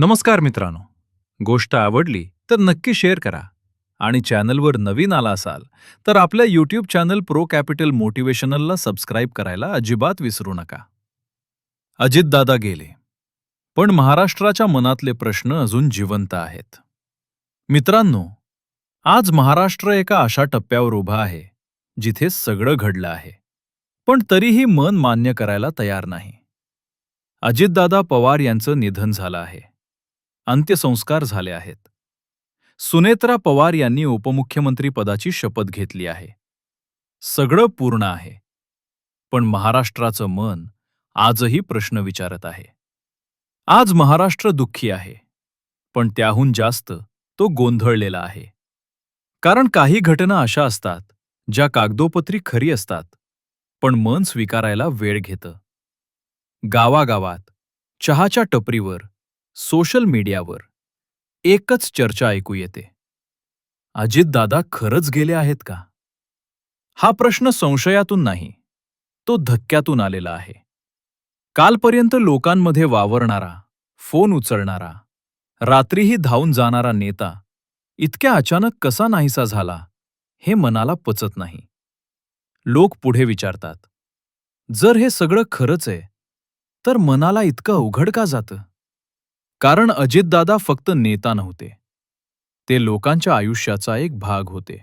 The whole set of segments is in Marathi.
नमस्कार मित्रांनो. गोष्ट आवडली तर नक्की शेअर करा. आणि चॅनलवर नवीन आला असाल तर आपल्या यूट्यूब चॅनल प्रो कॅपिटल मोटिवेशनलला सबस्क्राईब करायला अजिबात विसरू नका. अजितदादा गेले. पण महाराष्ट्राच्या मनातले प्रश्न अजून जिवंत आहेत. मित्रांनो आज महाराष्ट्र एका अशा टप्प्यावर उभा आहे जिथे सगळं घडलं आहे. पण तरीही मन मान्य करायला तयार नाही. अजितदादा पवार यांचं निधन झालं आहे. अंत्यसंस्कार झाले आहेत. सुनेत्रा पवार यांनी उपमुख्यमंत्री पदाची शपथ घेतली आहे. सगळं पूर्ण आहे. पण महाराष्ट्राचं मन आजही प्रश्न विचारत आहे. आज महाराष्ट्र दुःखी आहे. पण त्याहून जास्त तो गोंधळलेला आहे. कारण काही घटना अशा असतात ज्या कागदोपत्री खरी असतात पण मन स्वीकारायला वेळ घेतं. गावागावात चहाच्या टपरीवर सोशल मीडियावर एकच चर्चा ऐकू येते. अजितदादा खरंच गेले आहेत का? हा प्रश्न संशयातून नाही तो धक्क्यातून आलेला आहे. कालपर्यंत लोकांमध्ये वावरणारा फोन उचलणारा रात्रीही धावून जाणारा नेता इतक्या अचानक कसा नाहीसा झाला हे मनाला पचत नाही. लोक पुढे विचारतात जर हे सगळं खरंच आहे तर मनाला इतकं अवघड का जातं? कारण अजितदादा फक्त नेता नव्हते. ते लोकांच्या आयुष्याचा एक भाग होते.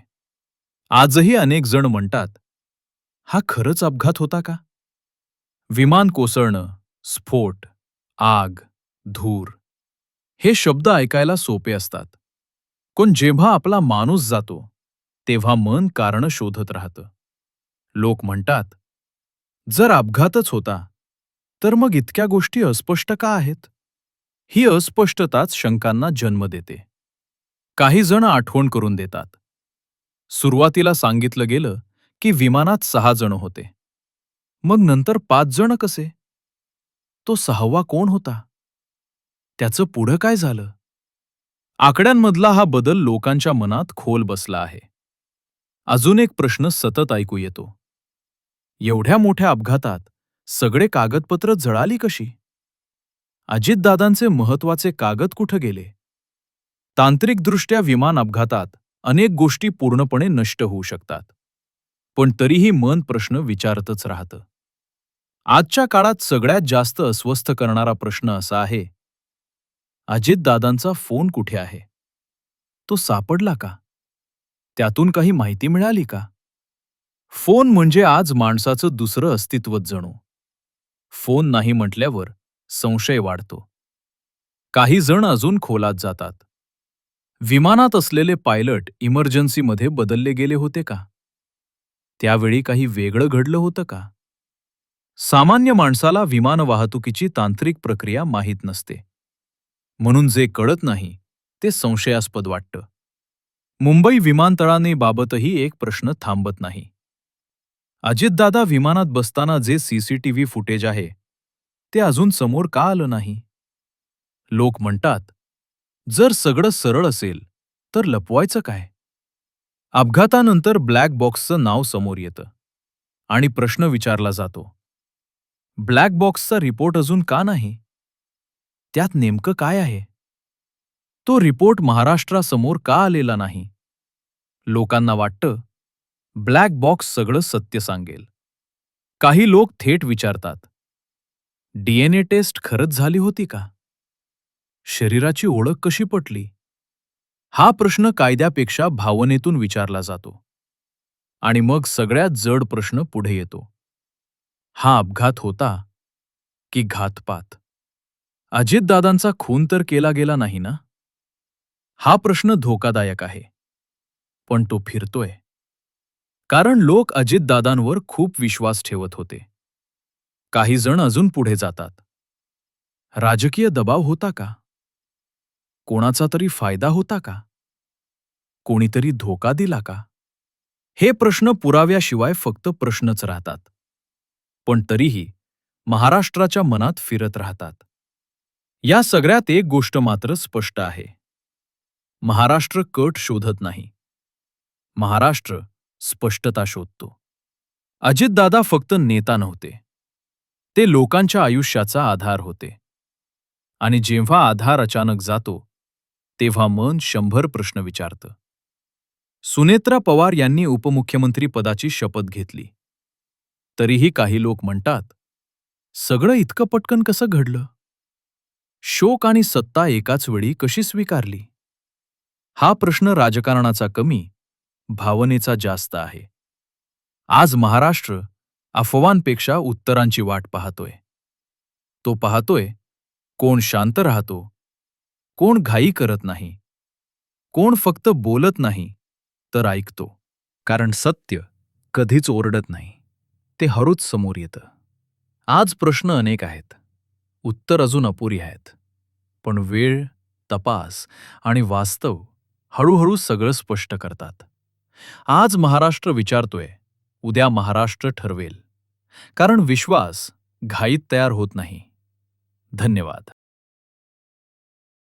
आजही अनेक जण म्हणतात हा खरंच अपघात होता का? विमान कोसळणं स्फोट आग धूर हे शब्द ऐकायला सोपे असतात. कोण जेव्हा आपला माणूस जातो तेव्हा मन कारण शोधत राहतं. लोक म्हणतात जर अपघातच होता तर मग इतक्या गोष्टी अस्पष्ट का आहेत? ही अस्पष्टताच शंकांना जन्म देते. काही जण आठवण करून देतात. सुरुवातीला सांगितलं गेलं की विमानात सहा जण होते. मग नंतर पाच जण कसे? तो सहावा कोण होता? त्याचं पुढं काय झालं? आकड्यांमधला हा बदल लोकांच्या मनात खोल बसला आहे. अजून एक प्रश्न सतत ऐकू येतो. एवढ्या मोठ्या अपघातात सगळे कागदपत्र जळाली कशी? अजितदादांचे महत्त्वाचे कागद कुठं गेले? तांत्रिकदृष्ट्या विमान अपघातात अनेक गोष्टी पूर्णपणे नष्ट होऊ शकतात पण तरीही मन प्रश्न विचारतच राहतं. आजच्या काळात सगळ्यात जास्त अस्वस्थ करणारा प्रश्न असा आहे अजितदादांचा फोन कुठे आहे? तो सापडला का? त्यातून काही माहिती मिळाली का? फोन म्हणजे आज माणसाचं दुसरं अस्तित्वच जणू. फोन नाही म्हटल्यावर संशय वाढतो. काही जण अजून खोलात जातात. विमानात असलेले पायलट इमर्जन्सीमध्ये बदलले गेले होते का? त्यावेळी काही वेगळं घडलं होतं का? सामान्य माणसाला विमान वाहतुकीची तांत्रिक प्रक्रिया माहीत नसते. म्हणून जे कळत नाही ते संशयास्पद वाटतं. मुंबई विमानतळाने बाबतही एक प्रश्न थांबत नाही. अजितदादा विमानात बसताना जे सीसीटीव्ही फुटेज आहे ते अजून समोर का आलं नाही? लोक म्हणतात जर सगळं सरळ असेल तर लपवायचं काय? अपघातानंतर ब्लॅक बॉक्सचं नाव समोर येतं आणि प्रश्न विचारला जातो ब्लॅक बॉक्सचा रिपोर्ट अजून का नाही? त्यात नेमकं काय आहे? तो रिपोर्ट महाराष्ट्रासमोर का आलेला नाही? लोकांना वाटतं ब्लॅक बॉक्स सगळं सत्य सांगेल. काही लोक थेट विचारतात डीएनए टेस्ट खरंच झाली होती का? शरीराची ओळख कशी पटली? हा प्रश्न कायद्यापेक्षा भावनेतून विचारला जातो. आणि मग सगळ्यात जड प्रश्न पुढे येतो. हा अपघात होता की घातपात? अजितदादांचा खून तर केला गेला नाही ना? हा प्रश्न धोकादायक आहे. पण तो फिरतोय. कारण लोक अजितदादांवर खूप विश्वास ठेवत होते. काही जण अजून पुढे जातात. राजकीय दबाव होता का? कोणाचा तरी फायदा होता का? कोणीतरी धोका दिला का? हे प्रश्न पुराव्याशिवाय फक्त प्रश्नच राहतात. पण तरीही महाराष्ट्राच्या मनात फिरत राहतात. या सगळ्यात एक गोष्ट मात्र स्पष्ट आहे. महाराष्ट्र कट शोधत नाही. महाराष्ट्र स्पष्टता शोधतो. अजितदादा फक्त नेता नव्हते. ते लोकांच्या आयुष्याचा आधार होते. आणि जेव्हा आधार अचानक जातो तेव्हा मन शंभर प्रश्न विचारतं. सुनेत्रा पवार यांनी उपमुख्यमंत्री पदाची शपथ घेतली. तरीही काही लोक म्हणतात सगळं इतकं पटकन कसं घडलं? शोक आणि सत्ता एकाच वेळी कशी स्वीकारली? हा प्रश्न राजकारणाचा कमी भावनेचा जास्त आहे. आज महाराष्ट्र अफवांपेक्षा उत्तरांची वाट पाहतोय. तो पाहतोय कोण शांत राहतो कोण घाई करत नाही कोण फक्त बोलत नाही तर ऐकतो कारण सत्य कधीच ओरडत नाही ते हळूच समोर येतं. आज प्रश्न अनेक आहेत उत्तर अजून अपुरी आहेत पण वेळ तपास आणि वास्तव हळूहळू सगळं स्पष्ट करतात. आज महाराष्ट्र विचारतोय उद्या महाराष्ट्र ठरवेल. कारण विश्वास घाईत तयार होत नाही. धन्यवाद.